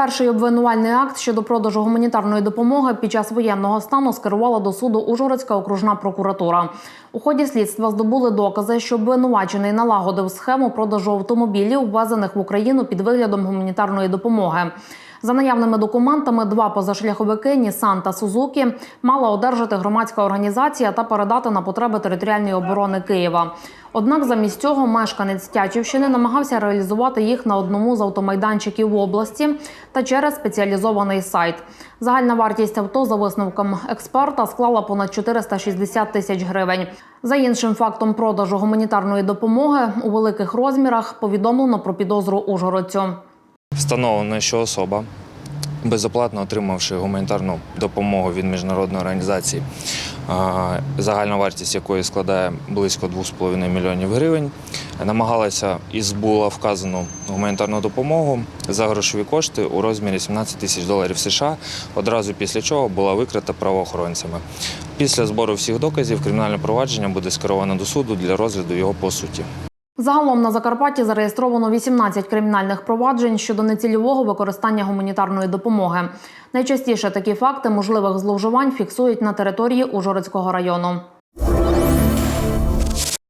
Перший обвинувальний акт щодо продажу гуманітарної допомоги під час воєнного стану скерувала до суду Ужгородська окружна прокуратура. У ході слідства здобули докази, що обвинувачений налагодив схему продажу автомобілів, ввезених в Україну під виглядом гуманітарної допомоги. За наявними документами, два позашляховики Нісан та Сузукі мала одержати громадська організація та передати на потреби територіальної оборони Києва. Однак замість цього мешканець Тячівщини намагався реалізувати їх на одному з автомайданчиків в області та через спеціалізований сайт. Загальна вартість авто за висновком експерта склала понад 460 тисяч гривень. За іншим фактом продажу гуманітарної допомоги у великих розмірах повідомлено про підозру ужгородцю. Встановлено, що особа, безоплатно отримавши гуманітарну допомогу від міжнародної організації, загальна вартість якої складає близько 2,5 мільйонів гривень, намагалася і збула вказану гуманітарну допомогу за грошові кошти у розмірі 17 тисяч доларів США, одразу після чого була викрита правоохоронцями. Після збору всіх доказів кримінальне провадження буде скеровано до суду для розгляду його по суті. Загалом на Закарпатті зареєстровано 18 кримінальних проваджень щодо нецільового використання гуманітарної допомоги. Найчастіше такі факти можливих зловживань фіксують на території Ужгородського району.